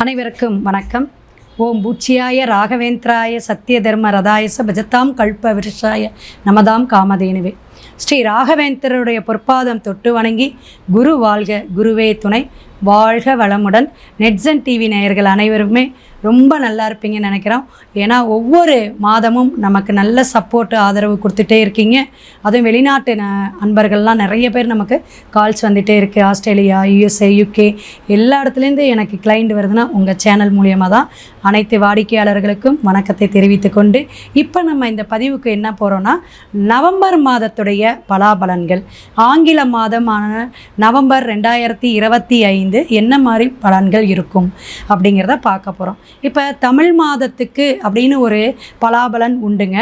அனைவருக்கும் வணக்கம். ஓம் பூச்சியாய ராகவேந்திராய சத்திய தர்ம ரதாயச பஜத்தாம் கல்ப விருஷாய நமதாம் காமதேனுவே. ஸ்ரீ ராகவேந்தருடைய பொற்பாதம் தொட்டு வணங்கி குரு வாழ்க குருவே துணை. வாழ்க வளமுடன். நெட்ஸன் டிவி நேயர்கள் அனைவருமே ரொம்ப நல்லா இருப்பீங்கன்னு நினைக்கிறோம். ஏன்னா ஒவ்வொரு மாதமும் நமக்கு நல்ல சப்போர்ட் ஆதரவு கொடுத்துட்டே இருக்கீங்க. அதுவும் வெளிநாட்டு அன்பர்கள்லாம் நிறைய பேர் நமக்கு கால்ஸ் வந்துகிட்டே இருக்குது ஆஸ்திரேலியா யூஎஸ்ஏ யூகே எல்லா இடத்துலேருந்து எனக்கு கிளைண்ட் வருதுன்னா உங்கள் சேனல் மூலியமாக தான். அனைத்து வாடிக்கையாளர்களுக்கும் வணக்கத்தை தெரிவித்து கொண்டு இப்போ நம்ம இந்த பதிவுக்கு என்ன போகிறோன்னா நவம்பர் மாதத்துடைய பலாபலன்கள். ஆங்கில மாதமான நவம்பர் ரெண்டாயிரத்தி இருபத்தி ஐந்து என்ன மாதிரி பலன்கள் இருக்கும் அப்படிங்கிறத பார்க்க போகிறோம் இப்போ தமிழ் மாதத்துக்கு அப்படின்னு ஒரு பலாபலன் உண்டுங்க.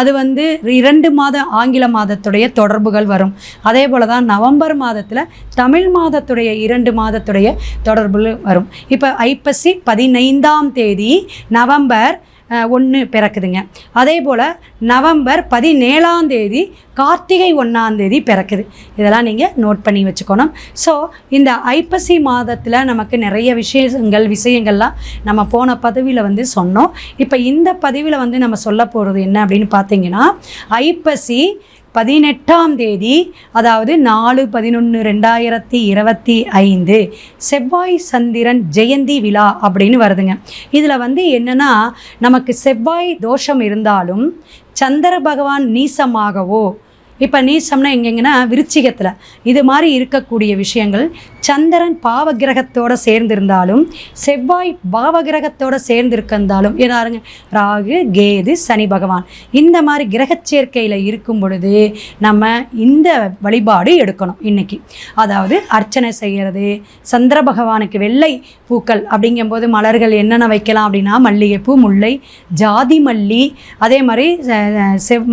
அது வந்து இரண்டு மாத ஆங்கில மாதத்துடைய தொடர்புகள் வரும். அதே போல் தான் நவம்பர் மாதத்தில் தமிழ் மாதத்துடைய இரண்டு மாதத்துடைய தொடர்புகள் வரும். இப்போ ஐப்பசி பதினைந்தாம் தேதி நவம்பர் ஒன்று பிறக்குதுங்க. அதே போல் நவம்பர் பதினேழாம் தேதி கார்த்திகை ஒன்றாம் தேதி பிறக்குது. இதெல்லாம் நீங்கள் நோட் பண்ணி வச்சுக்கணும். ஸோ இந்த ஐப்பசி மாதத்தில் நமக்கு நிறைய விஷயங்கள் விஷயங்கள்லாம் நம்ம போன பதிவில் வந்து சொன்னோம். இப்போ இந்த பதிவில் வந்து நம்ம சொல்ல போகிறது என்ன அப்படின்னு பார்த்தீங்கன்னா ஐப்பசி பதினெட்டாம் தேதி அதாவது நாலு பதினொன்று ரெண்டாயிரத்தி இருபத்தி ஐந்து செவ்வாய் சந்திரன் ஜெயந்தி விழா அப்படின்னு வருதுங்க. இதில் வந்து என்னென்னா நமக்கு செவ்வாய் தோஷம் இருந்தாலும் சந்திர பகவான் நீசமாகவோ இப்போ நீசம்னா எங்கெங்கன்னா விருச்சிகத்தில். இது மாதிரி இருக்கக்கூடிய விஷயங்கள் சந்திரன் பாவகிரகத்தோட சேர்ந்திருந்தாலும் செவ்வாய் பாவகிரகத்தோட சேர்ந்திருக்கிருந்தாலும் ஏதாருங்க ராகு கேது சனி பகவான் இந்த மாதிரி கிரக சேர்க்கையில் இருக்கும் பொழுது நம்ம இந்த வழிபாடு எடுக்கணும் இன்னைக்கு. அதாவது அர்ச்சனை செய்கிறது சந்திர பகவானுக்கு வெள்ளை பூக்கள் அப்படிங்கும்போது மலர்கள் என்னென்ன வைக்கலாம் அப்படின்னா மல்லிகைப்பூ முல்லை ஜாதி மல்லி அதே மாதிரி செவ்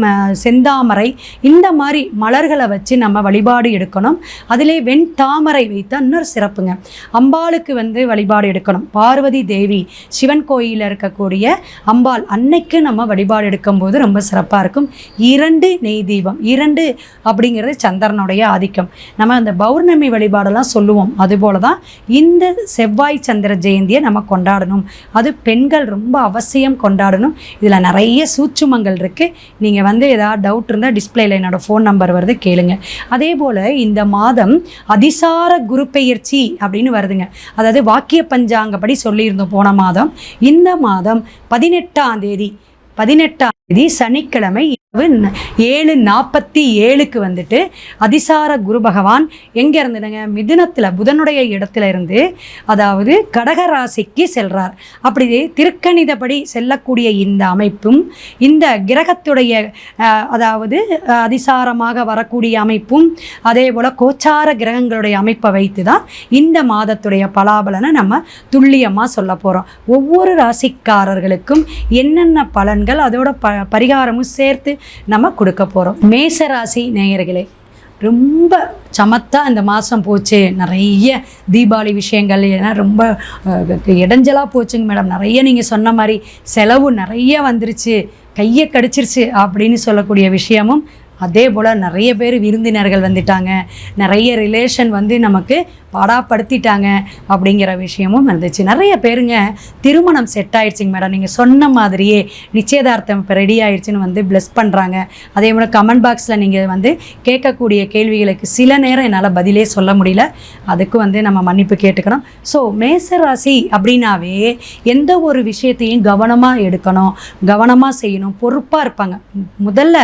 செந்தாமரை இந்த மாதிரி மலர்களை வச்சு நம்ம வழிபாடு எடுக்கணும். அதிலே வெண் தாமரை வைத்த இன்னொரு சிறப்புங்க. அம்பாளுக்கு வந்து வழிபாடு எடுக்கணும். பார்வதி தேவி சிவன் கோயிலில் இருக்கக்கூடிய அம்பாள் அன்னைக்கு நம்ம வழிபாடு எடுக்கும்போது ரொம்ப சிறப்பாக இருக்கும். இரண்டு நெய் தீபம். இரண்டு அப்படிங்கிறது சந்திரனுடைய ஆதிக்கம். நம்ம அந்த பௌர்ணமி வழிபாடெல்லாம் சொல்லுவோம். அதுபோல தான் இந்த செவ்வாய் சந்திர ஜெயந்தியை நம்ம கொண்டாடணும். அது பெண்கள் ரொம்ப அவசியம் கொண்டாடணும். இதில் நிறைய சூட்சுமங்கள் இருக்குது நீங்கள் வந்து ஏதாவது டவுட் இருந்தால் டிஸ்பிளேல என்னோடய ஃபோன் நம்பர் வருது கேளுங்க. அதே போல் இந்த மாதம் அதிசார குரு பெயர்ச்சி அப்படின்னு வருதுங்க. அதாவது வாக்கிய பஞ்சாங்கப்படி சொல்லியிருந்தோம் போன மாதம். இந்த மாதம் பதினெட்டாம் தேதி பதினெட்டாம் தேதி சனிக்கிழமை ஏழு நாற்பத்தி ஏழுக்கு வந்துட்டு அதிசார குரு பகவான் எங்கே இருந்துடுங்க மிதுனத்தில் புதனுடைய இடத்துல இருந்து அதாவது கடக ராசிக்கு அப்படி திருக்கணிதப்படி செல்லக்கூடிய இந்த அமைப்பும் இந்த கிரகத்துடைய அதாவது அதிசாரமாக வரக்கூடிய அமைப்பும் அதே போல் கோச்சார கிரகங்களுடைய அமைப்பை வைத்து தான் இந்த மாதத்துடைய பலாபலனை நம்ம துல்லியமாக சொல்ல போகிறோம் ஒவ்வொரு ராசிக்காரர்களுக்கும் என்னென்ன பலன்கள் அதோட ப பரிகாரமும் சேர்த்து நம்ம கொடுக்க போகிறோம் மேசராசி நேயர்களே ரொம்ப சமத்தா இந்த மாதம் போச்சு. நிறைய தீபாவளி விஷயங்கள் ஏன்னா ரொம்ப இடைஞ்சலாக போச்சுங்க மேடம். நிறைய நீங்கள் சொன்ன மாதிரி செலவு நிறைய வந்துருச்சு. கையை கடிச்சிருச்சு அப்படின்னு சொல்லக்கூடிய விஷயமும் அதே போல் நிறைய பேர் விருந்தினர்கள் வந்துட்டாங்க. நிறைய ரிலேஷன் வந்து நமக்கு பாடாப்படுத்திட்டாங்க அப்படிங்கிற விஷயமும் இருந்துச்சு நிறைய பேருங்க திருமணம் செட் ஆயிடுச்சுங்க மேடம் நீங்கள் சொன்ன மாதிரியே நிச்சயதார்த்தம் இப்போ ரெடி ஆயிடுச்சுன்னு வந்து ப்ளஸ் பண்ணுறாங்க அதே போல் கமெண்ட் பாக்ஸில் நீங்கள் வந்து கேட்கக்கூடிய கேள்விகளுக்கு சில நேரம் என்னால் பதிலே சொல்ல முடியல. அதுக்கு வந்து நம்ம மன்னிப்பு கேட்டுக்கணும். ஸோ மேசராசி அப்படின்னாவே எந்த ஒரு விஷயத்தையும் கவனமாக எடுக்கணும். கவனமாக செய்யணும். பொறுப்பாக இருப்பாங்க. முதல்ல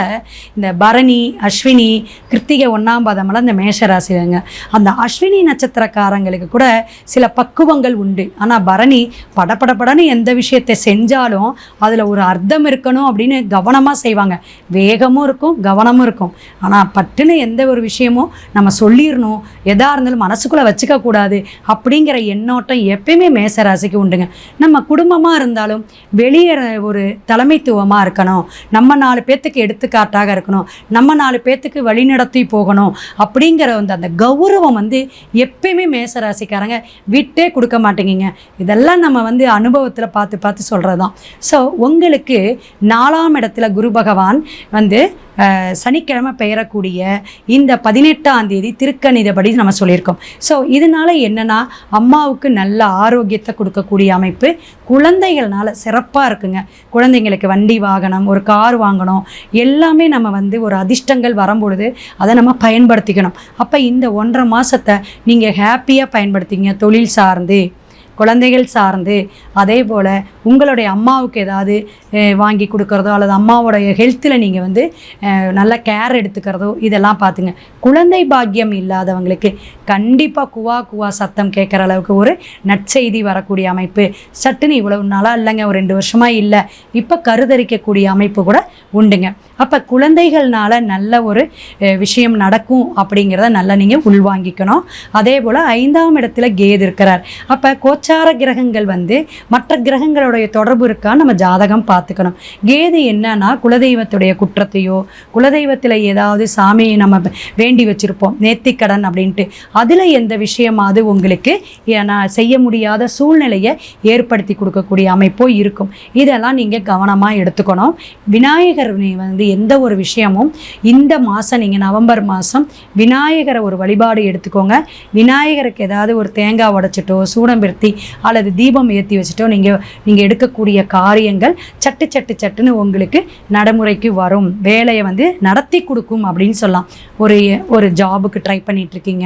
இந்த பரணி அஸ்வினி கிருத்திகை ஒன்றாம் பாதமெல்லாம் இந்த மேஷராசிங்க அந்த அஸ்வினி நட்சத்திரக்காரங்களுக்கு கூட சில பக்குவங்கள் உண்டு. ஆனால் பரணி படப்படப்படன்னு எந்த விஷயத்தை செஞ்சாலும் அதில் ஒரு அர்த்தம் இருக்கணும் அப்படின்னு கவனமாக செய்வாங்க. வேகமும் இருக்கும் கவனமும் இருக்கும். ஆனால் பட்டுன்னு எந்த ஒரு விஷயமும் நம்ம சொல்லிடணும் எதாக இருந்தாலும் மனசுக்குள்ளே வச்சுக்க கூடாது அப்படிங்கிற எண்ணோட்டம் எப்பயுமே மேசராசிக்கு உண்டுங்க. நம்ம குடும்பமாக இருந்தாலும் வெளியே ஒரு தலைமைத்துவமாக இருக்கணும். நம்ம நாலு பேர்த்துக்கு எடுத்துக்காட்டாக இருக்கணும். நம்ம நாலு பேர்த்துக்கு வழிநடத்தி போகணும் அப்படிங்கிற வந்து அந்த கௌரவம் வந்து எப் எப்பயுமே மேசராசிக்காரங்க விட்டே கொடுக்க மாட்டேங்கிங்க. இதெல்லாம் நம்ம வந்து அனுபவத்தில் பார்த்து பார்த்து சொல்கிறது தான் ஸோ உங்களுக்கு நாலாம் இடத்துல குரு பகவான் வந்து சனிக்கிழமை பெயரக்கூடிய இந்த பதினெட்டாம் தேதி திருக்கணிதபடி நம்ம சொல்லியிருக்கோம். ஸோ இதனால என்னென்னா அம்மாவுக்கு நல்ல ஆரோக்கியத்தை கொடுக்கக்கூடிய அமைப்பு குழந்தைகள்னால சிறப்பாக இருக்குங்க. குழந்தைங்களுக்கு வண்டி வாகனம் ஒரு கார் வாங்கணும் எல்லாமே நம்ம வந்து ஒரு அதிர்ஷ்டங்கள் வரும்பொழுது அதை நம்ம பயன்படுத்திக்கணும். அப்போ இந்த ஒன்றரை மாதத்தை நீங்கள் ஹாப்பியாக பயன்படுத்திங்க தொழில் சார்ந்து. குழந்தைகள் சார்ந்து அதே போல் உங்களுடைய அம்மாவுக்கு ஏதாவது வாங்கி கொடுக்குறதோ அல்லது அம்மாவோடைய ஹெல்த்தில் நீங்கள் வந்து நல்ல கேர் எடுத்துக்கிறதோ இதெல்லாம் பார்த்துங்க குழந்தை பாக்கியம் இல்லாதவங்களுக்கு கண்டிப்பாக குவா குவா சத்தம் கேட்குற அளவுக்கு ஒரு நற்செய்தி வரக்கூடிய அமைப்பு. சட்டுன்னு இவ்வளவு நாளாக இல்லைங்க ஒரு ரெண்டு வருஷமாக இல்லை. இப்போ கருதரிக்கக்கூடிய அமைப்பு கூட உண்டுங்க. அப்போ குழந்தைகள்னால நல்ல ஒரு விஷயம் நடக்கும் அப்படிங்கிறத நல்லா நீங்கள் உள்வாங்கிக்கணும். அதே போல் ஐந்தாம் இடத்துல கேது இருக்கிறார். அப்போ கோச்சார கிரகங்கள் வந்து மற்ற கிரகங்களுடைய தொடர்பு இருக்கான்னு நம்ம ஜாதகம் பார்த்துக்கணும். கேது என்னன்னா குலதெய்வத்துடைய குற்றத்தையோ குலதெய்வத்தில் ஏதாவது சாமியை நம்ம வேண்டி வச்சுருப்போம் நேர்த்திக்கடன் அப்படின்ட்டு. அதில் எந்த விஷயமாவது உங்களுக்கு ஏன்னா செய்ய முடியாத சூழ்நிலையை ஏற்படுத்தி கொடுக்கக்கூடிய அமைப்போ இருக்கும். இதெல்லாம் நீங்கள் கவனமாக எடுத்துக்கணும். விநாயகர் வந்து எந்த ஒரு விஷயமும் இந்த மாதம் நீங்கள் நவம்பர் மாதம் விநாயகரை ஒரு வழிபாடு எடுத்துக்கோங்க. விநாயகருக்கு ஏதாவது ஒரு தேங்காய் உடைச்சிட்டோ சூடம்பிருத்தி அல்லது தீபம் ஏற்றி வச்சுட்டோ நீங்கள் நீங்கள் எடுக்கக்கூடிய காரியங்கள் சட்டு சட்டு சட்டுன்னு உங்களுக்கு நடைமுறைக்கு வரும். வேலையை வந்து நடத்தி கொடுக்கும் அப்படின்னு சொல்லலாம். ஒரு ஒரு ஜாபுக்கு ட்ரை பண்ணிகிட்ருக்கீங்க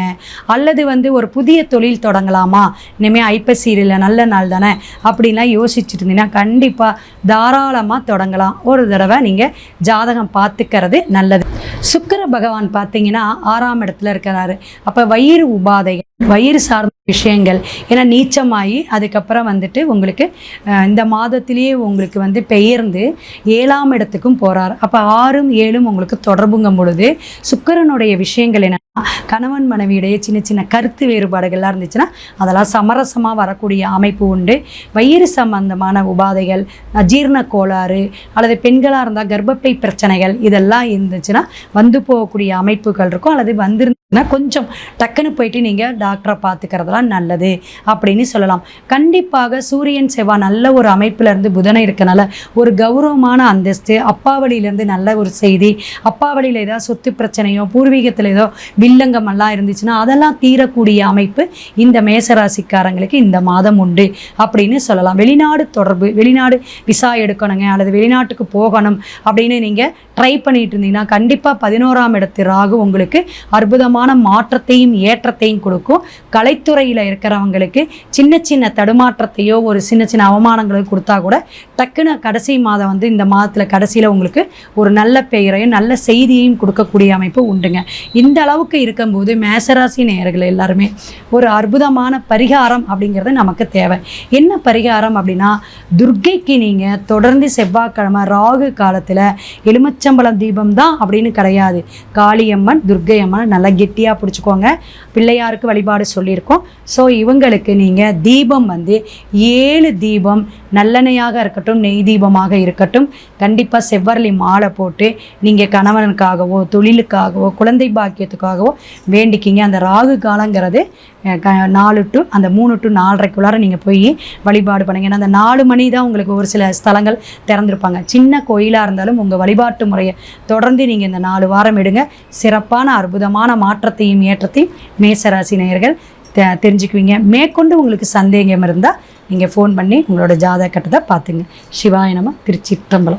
அல்லது வந்து ஒரு புதிய தொழில் தொடங்கலாமா? இனிமேல் ஐப்பசியில் நல்ல நாள் தானே? அப்படின்லாம் யோசிச்சுட்டு இருந்தீங்கன்னா கண்டிப்பாக தாராளமாக தொடங்கலாம். ஒரு தடவை நீங்கள் ஜாதகம் பார்த்துக்கிறது நல்லது. சுக்கிர பகவான் பார்த்தீங்கன்னா ஆறாம் இடத்துல இருக்கிறாரு. அப்போ வயிறு உபாதைகள் வயிறு சார்ந்த விஷயங்கள் ஏன்னா நீச்சமாகி அதுக்கப்புறம் வந்துட்டு உங்களுக்கு இந்த மாதத்திலேயே உங்களுக்கு வந்து பெயர்ந்து ஏழாம் இடத்துக்கும் போகிறார் அப்போ ஆறும் ஏழும் உங்களுக்கு தொடர்புங்கும் பொழுது சுக்கரனுடைய விஷயங்கள் என்ன? கணவன் மனைவியுடைய சின்ன சின்ன கருத்து வேறுபாடுகள்லாம் இருந்துச்சுன்னா அதெல்லாம் சமரசமாக வரக்கூடிய அமைப்பு உண்டு. வயிறு சம்பந்தமான உபாதைகள் ஜீரண கோளாறு அல்லது பெண்களாக இருந்தால் கர்ப்பப்பை பிரச்சனைகள் இதெல்லாம் இருந்துச்சுன்னா வந்து போகக்கூடிய அமைப்புகள் இருக்கும். அல்லது வந்திருந்த கொஞ்சம் டக்குன்னு போயிட்டு நீங்கள் டாக்டரை பார்த்துக்கிறதுலாம் நல்லது அப்படின்னு சொல்லலாம். கண்டிப்பாக சூரியன் செவ்வாய் நல்ல ஒரு அமைப்பிலேருந்து புதனை இருக்கனால ஒரு கௌரவமான அந்தஸ்து அப்பா வழியிலேருந்து நல்ல ஒரு செய்தி அப்பா வழியில் ஏதாவது சொத்து பிரச்சனையோ பூர்வீகத்தில் ஏதோ வில்லங்கம் எல்லாம் இருந்துச்சுன்னா அதெல்லாம் தீரக்கூடிய அமைப்பு இந்த மேசராசிக்காரங்களுக்கு இந்த மாதம் உண்டு அப்படின்னு சொல்லலாம். வெளிநாடு தொடர்பு வெளிநாடு விசா எடுக்கணுங்க அல்லது வெளிநாட்டுக்கு போகணும் அப்படின்னு நீங்கள் ட்ரை பண்ணிட்டு இருந்தீங்கன்னா கண்டிப்பாக பதினோராம் இடத்து ராகு உங்களுக்கு விதமான மாற்றத்தையும் ஏற்றத்தையும் கொடுக்கும். கலைத்துறையில் இருக்கிறவங்களுக்கு சின்ன சின்ன தடுமாற்றத்தையோ ஒரு சின்ன சின்ன அவமானங்களோ கொடுத்தா கூட டக்குன்னு கடைசி மாதம் வந்து இந்த மாதத்தில் கடைசியில் உங்களுக்கு ஒரு நல்ல பெயரையும் நல்ல செய்தியையும் கொடுக்கக்கூடிய அமைப்பு உண்டுங்க. இந்த அளவுக்கு இருக்கும்போது மேசராசி நேயர்கள் எல்லாருமே ஒரு அற்புதமான பரிகாரம் அப்படிங்கிறது நமக்கு தேவை. என்ன பரிகாரம் அப்படின்னா துர்க்கைக்கு நீங்கள் தொடர்ந்து செவ்வாய்க்கிழமை ராகு காலத்தில் எலுமிச்சம்பழம் தீபம் தான் அப்படின்னு கிடையாது. காளியம்மன் துர்கை அம்மன் நல்லா கெட்டியாக பிடிச்சிக்கோங்க. பிள்ளையாருக்கு வழிபாடு சொல்லியிருக்கோம். ஸோ இவங்களுக்கு நீங்கள் தீபம் வந்து ஏழு தீபம் நல்லெண்ணையாக இருக்கட்டும் நெய் தீபமாக இருக்கட்டும் கண்டிப்பாக செவ்வரளி மாலை போட்டு நீங்கள் கணவனுக்காகவோ தொழிலுக்காகவோ குழந்தை பாக்கியத்துக்காகவோ வேண்டிக்கிங்க. அந்த ராகு காலங்கிறது க நாலு டு அந்த மூணு டு நாலரைக்குள்ளார நீங்கள் போய் வழிபாடு பண்ணுங்க. ஏன்னா அந்த நாலு மணி தான் உங்களுக்கு ஒரு சில ஸ்தலங்கள் திறந்திருப்பாங்க. சின்ன கோயிலாக இருந்தாலும் உங்கள் வழிபாட்டு முறையை தொடர்ந்து நீங்கள் இந்த நாலு வாரம் எடுங்க. சிறப்பான அற்புதமான மாற்றம் மாற்றத்தையும் ஏற்றத்தையும் மேசராசி நேயர்கள் தெ- தெரிஞ்சுக்குவீங்க. மேற்கொண்டு உங்களுக்கு சந்தேகம் இருந்தால் நீங்கள் ஃபோன் பண்ணி உங்களோட ஜாதக கட்டத்தை பார்த்துங்க. சிவாய நம திருச்சிற்றம்பலம்.